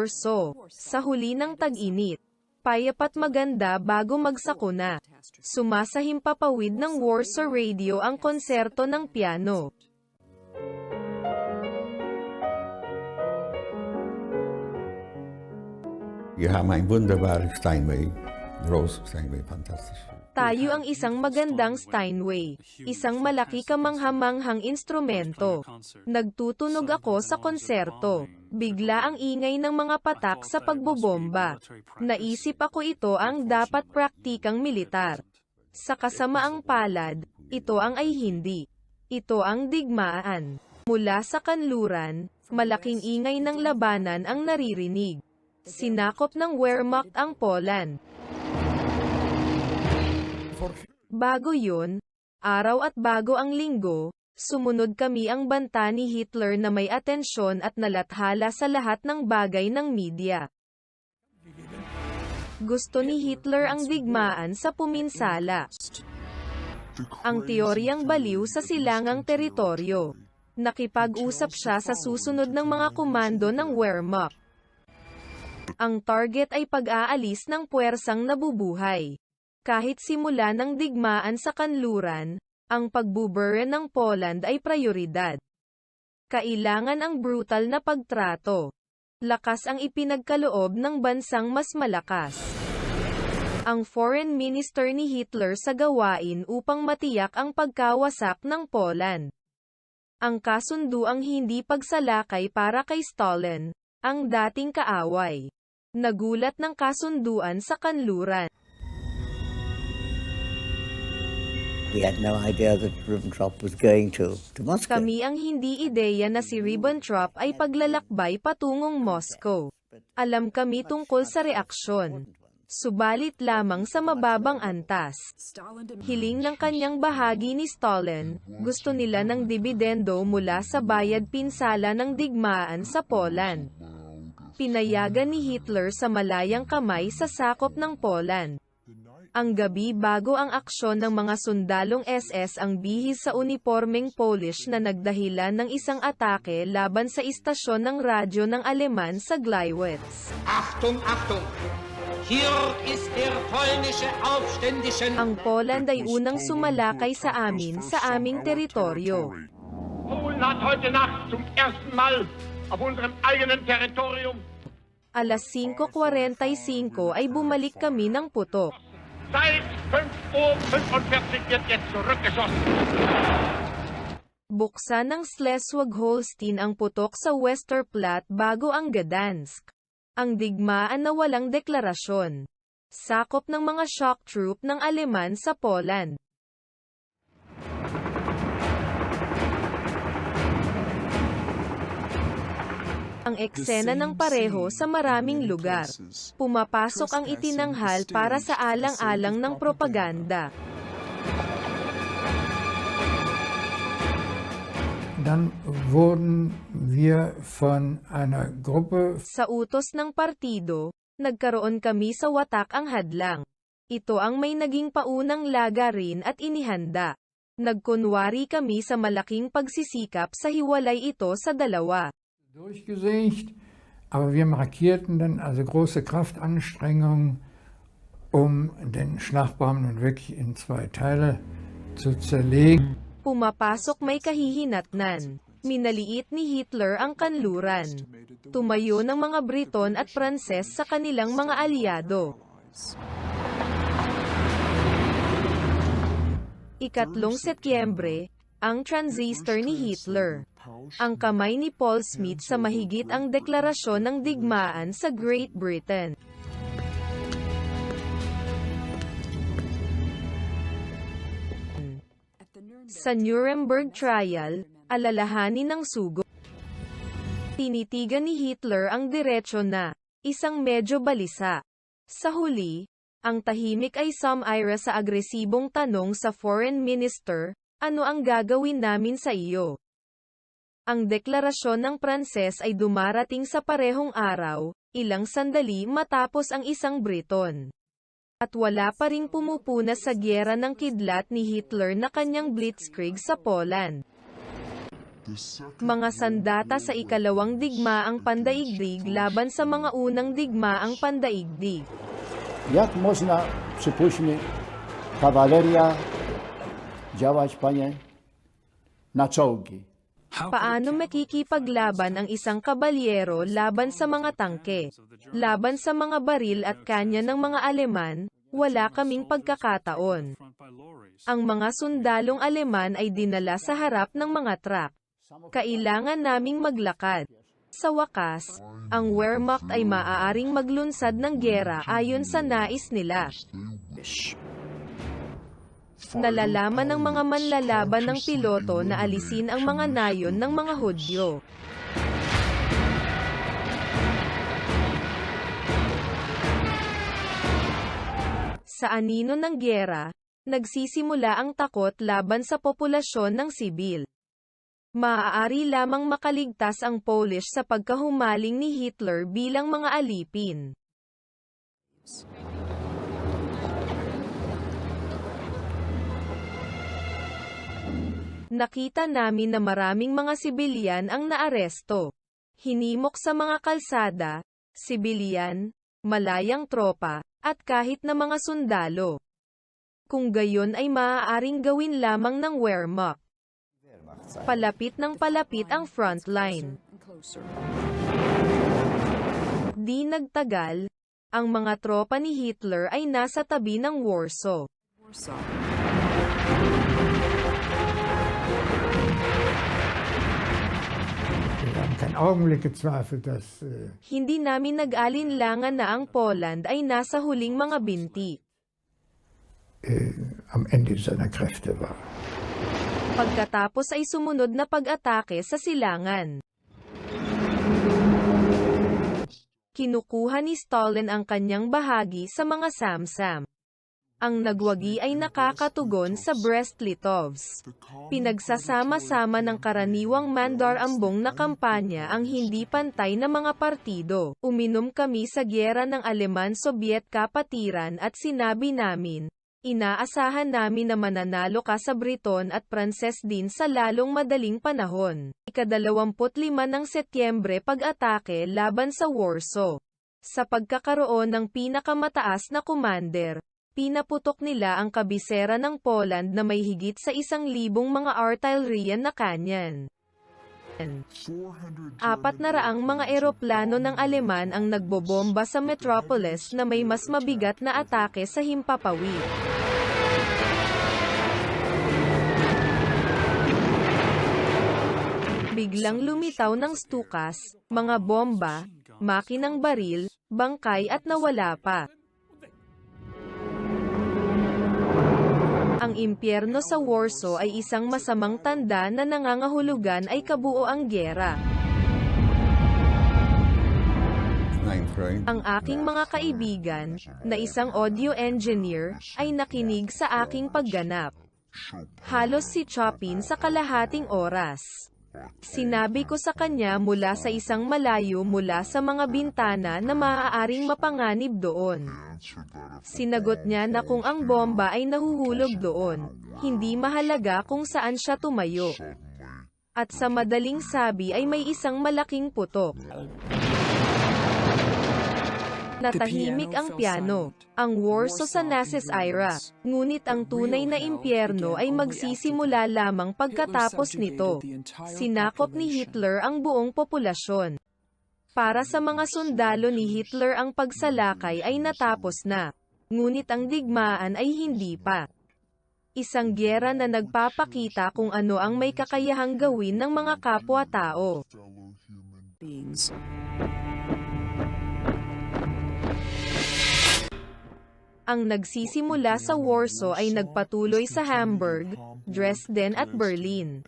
Warsaw, sa huli ng tag-init. Payapat maganda bago magsakuna. Sumasahimpapawid ng Warsaw Radio ang konserto ng piano. Wir haben ein wunderbares Steinway, großes Steinway, fantastisch. Tayo ang isang magandang Steinway, isang malaki kamanghamanghang instrumento. Nagtutunog ako sa konserto. Bigla ang ingay ng mga patak sa pagbobomba. Naisip ako ito ang dapat praktikang militar. Sa kasamaang palad, ito ang ay hindi. Ito ang digmaan. Mula sa kanluran, malaking ingay ng labanan ang naririnig. Sinakop ng Wehrmacht ang Poland. Bago yun, araw at bago ang linggo, sumunod kami ang banta ni Hitler na may atensyon at nalathala sa lahat ng bagay ng media. Gusto ni Hitler ang digmaan sa puminsala. Ang teoryang baliw sa silangang teritoryo. Nakipag-usap siya sa susunod ng mga komando ng Wehrmacht. Ang target ay pag-aalis ng puwersang nabubuhay. Kahit simula ng digmaan sa kanluran, ang pagbubure ng Poland ay prioridad. Kailangan ang brutal na pagtrato. Lakas ang ipinagkaloob ng bansang mas malakas. Ang foreign minister ni Hitler sa gawain upang matiyak ang pagkawasak ng Poland. Ang kasunduang hindi pagsalakay para kay Stalin, ang dating kaaway. Nagulat ng kasunduan sa kanluran. We had no idea that Ribbentrop was going to, to Moscow. Kami ang hindi ideya na si Ribbentrop ay paglalakbay patungong Moscow. Alam kami tungkol sa reaksyon. Subalit lamang sa mababang antas. Hiling ng kanyang bahagi ni Stalin, gusto nila ng dibidendo mula sa bayad pinsala ng digmaan sa Poland. Pinayagan ni Hitler sa malayang kamay sa sakop ng Poland. Ang gabi bago ang aksyon ng mga sundalong SS ang bihis sa uniformeng Polish na nagdahilan ng isang atake laban sa istasyon ng radyo ng Aleman sa Gleiwitz. Achtung, Achtung! Hier ist der polnische Aufständischen. Ang Poland ay unang sumalakay sa amin sa aming teritoryo. Polen hat heute Nacht zum ersten Mal auf unserem eigenen Territorium Alas 5.45 ay bumalik kami ng putok. Seit 5.45 Uhr wird jetzt zurückgeschossen. Buksan ng Schleswig-Holstein ang putok sa Westerplatte bago ang Gdansk. Ang digmaan na walang deklarasyon. Sakop ng mga shock troop ng Aleman sa Poland. Ang eksena ng pareho sa maraming lugar. Pumapasok ang itinanghal para sa alang-alang ng propaganda. Dann wurden wir von einer Gruppe Sa utos ng partido, nagkaroon kami sa watak ang hadlang. Ito ang may naging paunang lagarin at inihanda. Nagkunwari kami sa malaking pagsisikap sa hiwalay ito sa dalawa. Durchgesägt, aber wir markierten dann also große Kraftanstrengungen, um den Schlagbaum nun wirklich in zwei Teile zu zerlegen. Pumapasok may kahihinatnan. Minaliit ni Hitler ang kanluran. Tumayo ng mga Briton at Pranses sa kanilang mga alyado. Ikatlong Setyembre, ang transistor ni Hitler. Ang kamay ni Paul Smith sa mahigit ang deklarasyon ng digmaan sa Great Britain. Sa Nuremberg trial, alalahanin ng sugo. Tinitigan ni Hitler ang diretsyo na, isang medyo balisa. Sa huli, ang tahimik ay sumaira sa agresibong tanong sa foreign minister, ano ang gagawin namin sa iyo? Ang deklarasyon ng Pranses ay dumarating sa parehong araw, ilang sandali matapos ang isang Briton. At wala pa ring pumupuna sa gyera ng kidlat ni Hitler na kanyang blitzkrieg sa Poland. Mga sandata sa ikalawang digmaang pandaigdig laban sa mga unang digmaang pandaigdig. Jak można, przypuśćmy, kawaleria działać, panie, na czołgi? Paano makikipaglaban ang isang kabalyero laban sa mga tangke? Laban sa mga baril at kanya ng mga Aleman, wala kaming pagkakataon. Ang mga sundalong Aleman ay dinala sa harap ng mga truck. Kailangan naming maglakad. Sa wakas, ang Wehrmacht ay maaaring maglunsad ng gera ayon sa nais nila. Nalalaman ng mga manlalaban ng piloto na alisin ang mga nayon ng mga Hudyo. Sa anino ng gyera, nagsisimula ang takot laban sa populasyon ng sibil. Maaari lamang makaligtas ang Polish sa pagkahumaling ni Hitler bilang mga alipin. Nakita namin na maraming mga sibilyan ang naaresto. Hinimok sa mga kalsada, sibilyan, malayang tropa, at kahit na mga sundalo. Kung gayon ay maaaring gawin lamang ng Wehrmacht. Palapit ng palapit ang frontline. Di nagtagal, ang mga tropa ni Hitler ay nasa tabi ng Warsaw. Wir keinen Augenblick gezweifelt, dass äh, Hindi namin nag-alinlangan na ang Poland ay nasa huling mga binti. am Ende seiner Kräfte war. Pagkatapos ay sumunod na pag-atake sa silangan. Kinukuha ni Stalin ang kanyang bahagi sa mga Samsam. Ang nagwagi ay nakakatugon sa Brest-Litovsk. Pinagsasama-sama ng karaniwang mandar-ambong na kampanya ang hindi pantay na mga partido. Uminom kami sa gyera ng Aleman-Soviet kapatiran at sinabi namin, Inaasahan namin na mananalo ka sa Briton at Pranses din sa lalong madaling panahon. Ikadalawamput-lima ng Setyembre pag-atake laban sa Warsaw. Sa pagkakaroon ng pinakamataas na commander, pinaputok nila ang kabisera ng Poland na may higit sa isang libong mga artillerian na kanyan. Apat na raang mga eroplano ng Aleman ang nagbobomba sa metropolis na may mas mabigat na atake sa himpapawid. Biglang lumitaw ng stukas, mga bomba, makinang baril, bangkay at nawala pa. Ang impyerno sa Warsaw ay isang masamang tanda na nangangahulugan ay kabuo ang afraid. Ang aking mga kaibigan, na isang audio engineer, ay nakinig sa aking pagganap. Halos si Chopin sa kalahating oras. Sinabi ko sa kanya mula sa isang malayo mula sa mga bintana na maaaring mapanganib doon. Sinagot niya na kung ang bomba ay nahuhulog doon, hindi mahalaga kung saan siya tumayo. At sa madaling sabi ay may isang malaking putok. Natahimik ang piano, ang Warsaw sa Nases Ira, ngunit ang tunay na impyerno ay magsisimula lamang pagkatapos nito. Sinakop ni Hitler ang buong populasyon. Para sa mga sundalo ni Hitler ang pagsalakay ay natapos na, ngunit ang digmaan ay hindi pa. Isang gyera na nagpapakita kung ano ang may kakayahang gawin ng mga kapwa-tao. Ang nagsisimula sa Warsaw ay nagpatuloy sa Hamburg, Dresden at Berlin.